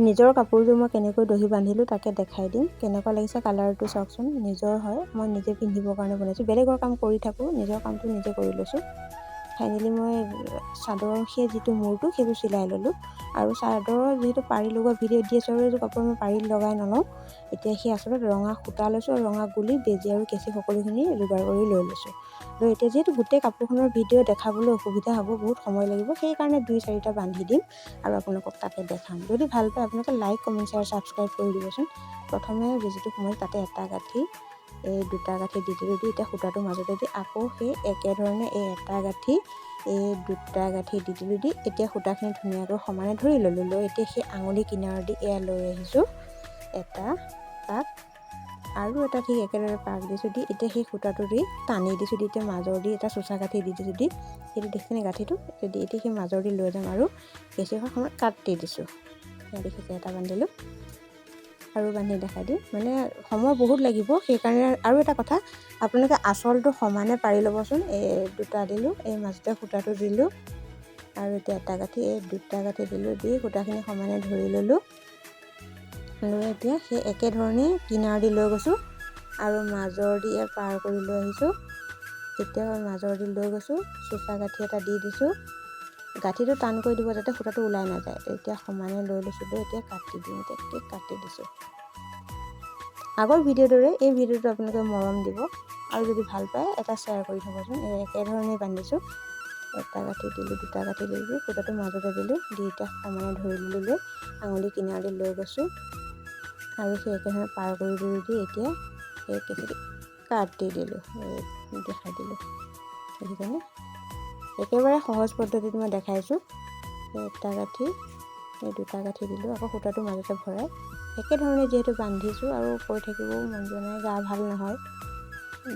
নিজৰ কাপোৰযোৰ মই কেনেকৈ দহি বান্ধিলোঁ তাকে দেখাই দিম। কেনেকুৱা লাগিছে কালাৰটো চাওকচোন। নিজৰ হয় মই নিজে পিন্ধিবৰ কাৰণে বনাইছোঁ। বেলেগৰ কাম কৰি থাকোঁ নিজৰ কামটো নিজে কৰি লৈছোঁ। ফাইনেলি মই চাদৰৰ সেই যিটো মূৰটো সেইটো চিলাই ল'লোঁ। আৰু চাদৰৰ যিহেতু পাৰি লগোৱা ভিডিঅ' ডি এছ এলৰ কাপোৰ মই পাৰি লগাই নলওঁ। এতিয়া সেই আচলতে ৰঙা সূতা লৈছোঁ আৰু ৰঙা গুলি বেজি আৰু কেঁচি সকলোখিনি যোগাৰ কৰি লৈ লৈছোঁ। আৰু এতিয়া যিহেতু গোটেই কাপোৰখনৰ ভিডিঅ' দেখাবলৈ অসুবিধা হ'ব বহুত সময় লাগিব সেইকাৰণে দুই চাৰিটা বান্ধি দিম আৰু আপোনালোকক তাতে দেখাম। যদি ভাল পায় আপোনালোকে লাইক কমেণ্ট শ্বেয়াৰ ছাবস্ক্ৰাইব কৰি দিবচোন। প্ৰথমে বেজিটো সোমাই তাতে এটা গাঁঠি এই দুটা গাঁঠি দি দিলোঁ দি এতিয়া সূতাটোৰ মাজতে দি আকৌ সেই একেধৰণে এই এটা গাঁঠি এই দুটা গাঁঠি দি দিলোঁ দি এতিয়া সূতাখিনি ধুনীয়াকৈ সমানে ধৰি ল'লোঁ লৈ এতিয়া সেই আঙুলি কিনাৰেদি এয়া লৈ আহিছোঁ। এটা পাক আৰু এটা ঠিক একেদৰে পাক দিছোঁ দি এতিয়া সেই সূতাটো দি টানি দিছোঁ দি এতিয়া মাজৰ দি এটা চোচা গাঁঠি দি দিছোঁ দি সেইটো দেখিছেনে গাঁঠিটো? দি এতিয়া সেই মাজৰ দি লৈ যাম আৰু কেঁচিখন সময়ত কাট দি দিছোঁ। দেখিছে এটা বান্ধিলোঁ। আৰু বান্ধি দেখাই দিম। মানে সময় বহুত লাগিব সেইকাৰণে আৰু এটা কথা আপোনালোকে আঁচলটো সমানে পাৰি ল'বচোন। এই দুটা দিলোঁ এই মাজতে সূতাটো দিলোঁ আৰু এতিয়া এটা গাঁঠি এই দুটা গাঁঠি দিলোঁ দি সূতাখিনি সমানে ধৰি ল'লোঁ। লৈ এতিয়া সেই একেধৰণে কিনাৰ দি লৈ গৈছোঁ আৰু মাজৰ দি পাৰ কৰি লৈ আহিছোঁ। এতিয়া মাজৰ দি লৈ গৈছোঁ চোচা গাঁঠি এটা দি দিছোঁ। গাঁঠিটো টান কৰি দিব যাতে সূতাটো ওলাই নাযায়। এতিয়া সমানে লৈ লৈছোঁ লৈ এতিয়া কাটি দিওঁ, এতিয়া কাটি দিছোঁ। আগৰ ভিডিঅ'ৰ দৰে এই ভিডিঅ'টো আপোনালোকে মৰম দিব। আৰু যদি ভালো পায়, এটা শ্বেয়াৰ কৰি থ'বচোন। এই একেধৰণে বান্ধিছোঁ। এটা গাঁঠি দিলোঁ, দুটা গাঁঠি দিলোঁ, সূতাটো মাজতে দিলোঁ, দি এতিয়া সমানে ধৰি ল'লোঁ আঙুলি কিনাৰ দি লৈ গৈছোঁ। আৰু সেই একেধৰণে পাৰ কৰি কৰি দি এতিয়া সেই কেঁচি কাট দিলোঁ দেখাই দিলোঁ। দেখিছেনে? একেবাৰে সহজ পদ্ধতিত মই দেখাইছোঁ। এটা গাঁঠি এই দুটা গাঁঠি দিলোঁ আকৌ সূতাটো মাজতে ভৰাই। একেধৰণে যিহেতু বান্ধিছোঁ আৰু কৈ থাকিবও মন যোৱা নাই গা ভাল নহয়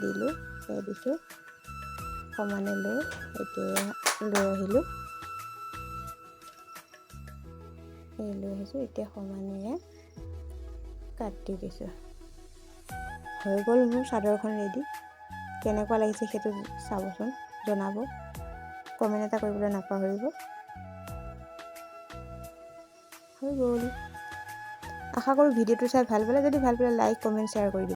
দিলোঁ সেই দিছোঁ। সমানে লৈ এতিয়া লৈ আহিলোঁ। এই লৈ আহিছোঁ এতিয়া সমানে কাটি দিছোঁ। হৈ গ'ল মোৰ চাদৰখন ৰেডি কেনেকুৱা লাগিছে সেইটো চাবচোন জনাব। কমেণ্ট এটা কৰিবলৈ নাপাহৰিব হৈ গ'ল। আশা কৰোঁ ভিডিঅ'টো চাই ভালো পালে যদি ভালো পালে লাইক কমেণ্ট শ্বেয়াৰ কৰি দিব